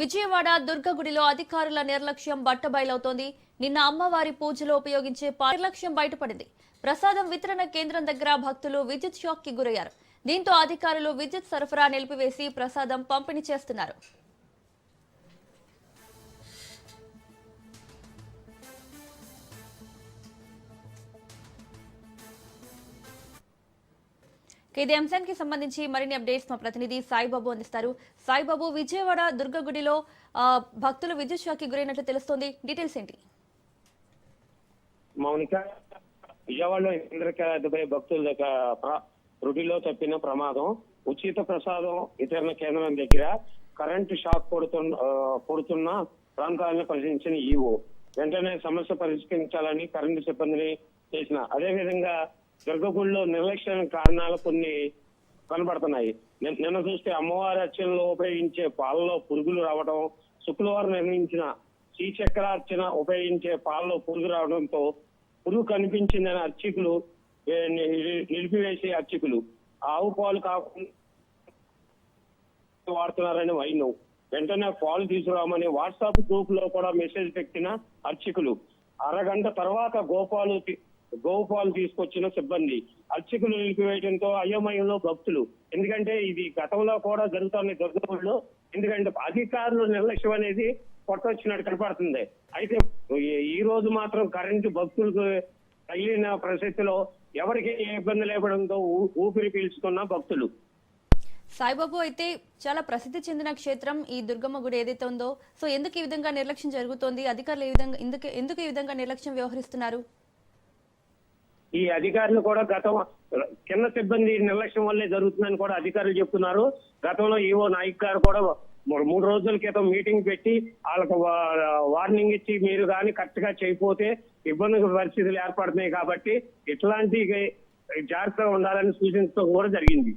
విజయవాడ దుర్గగుడిలో అధికారుల నిర్లక్ష్యం బట్టబయలవుతోంది. నిన్న అమ్మవారి పూజలో ఉపయోగించే నిర్లక్ష్యం బయటపడింది. ప్రసాదం వితరణ కేంద్రం దగ్గర భక్తులు విద్యుత్ షాక్కి గురయ్యారు. దీంతో అధికారులు విద్యుత్ సరఫరా నిలిపివేసి ప్రసాదం పంపిణీ చేస్తున్నారు. ఇది అంశానికి సంబంధించి మరిన్ని అప్డేట్స్ మా ప్రతినిధి సాయిబాబు అందిస్తారు. సాయిబాబు విజయవాడ దుర్గగుడిలో ఆ, భక్తులు విద్యుత్ షాక్కి గురైనట్లు తెలుస్తోంది. డీటెయిల్స్ ఏంటి? మౌనిక విజయవాడలో ఇంద్రకీలాద్రిపై భక్తుల దగ్గర రుడిలో తప్పిన ప్రమాదం ఉచిత ప్రసాదం వితరణ కేంద్రం దగ్గర కరెంటు షాక్ కొడుతున్న కొడుతున్న ప్రాంతాలను పరిశీలించిన ఈవో. వెంటనే సమస్య పరిష్కరించాలని కరెంటు సిబ్బందిని చేసిన. అదేవిధంగా దుర్గగుడిలో నిర్లక్ష్యం కారణాలు కొన్ని కనబడుతున్నాయి. నిన్న చూస్తే అమ్మవారి అర్చనలో ఉపయోగించే పాలలో పురుగులు రావడం శుక్రవారం నిర్వహించిన శ్రీచక్రార్చన ఉపయోగించే పాలలో పురుగు రావడంతో పురుగు కనిపించిందని అర్చకులు ని- నిలిపివేసే అర్చకులు ఆవు పాలు కాకుండా వాడుతున్నారని వైను. వెంటనే పాలు తీసుకురామని వాట్సాప్ గ్రూప్లో కూడా మెసేజ్ పెట్టిన అర్చకులు. అరగంట తర్వాత గోపాలు తి- గోపాలు తీసుకొచ్చిన సిబ్బంది. అర్చకులు నిలిపివేయడంతో అయోమయంలో భక్తులు. ఎందుకంటే ఇది గతంలో కూడా జరుగుతున్న దుర్గపూర్లో ఎందుకంటే అధికారులు నిర్లక్ష్యం అనేది కొట్టొచ్చినట్టు కనపడుతుంది. అయితే ఈ- రోజు మాత్రం కరెంటు భక్తులకు తగిలిన పరిస్థితిలో ఎవరికి ఏ ఇబ్బంది లేపడంతో ఊ- ఊపిరి పీల్చుకున్న భక్తులు. సాయిబాబు అయితే చాలా ప్రసిద్ధి చెందిన క్షేత్రం ఈ దుర్గమ్మ గుడి ఏదైతే ఉందో సో ఎందుకు ఈ విధంగా నిర్లక్ష్యం జరుగుతోంది? అధికారులు ఈ విధంగా ఎందుకు ఎందుకు ఈ విధంగా నిర్లక్ష్యం వ్యవహరిస్తున్నారు? ఈ అధికారులు కూడా గతం కింద సిబ్బంది నిర్లక్ష్యం వల్లే జరుగుతుందని కూడా అధికారులు చెప్తున్నారు. గతంలో ఈవో నాయక్ గారు కూడా మూడు మూడు రోజుల క్రితం మీటింగ్ పెట్టి వాళ్ళకు వార్నింగ్ ఇచ్చి మీరు కానీ కరెక్ట్గా చేయకపోతే ఇబ్బంది పరిస్థితులు ఏర్పడుతున్నాయి కాబట్టి ఇట్లాంటి జాగ్రత్తగా ఉండాలని సూచించడం కూడా జరిగింది.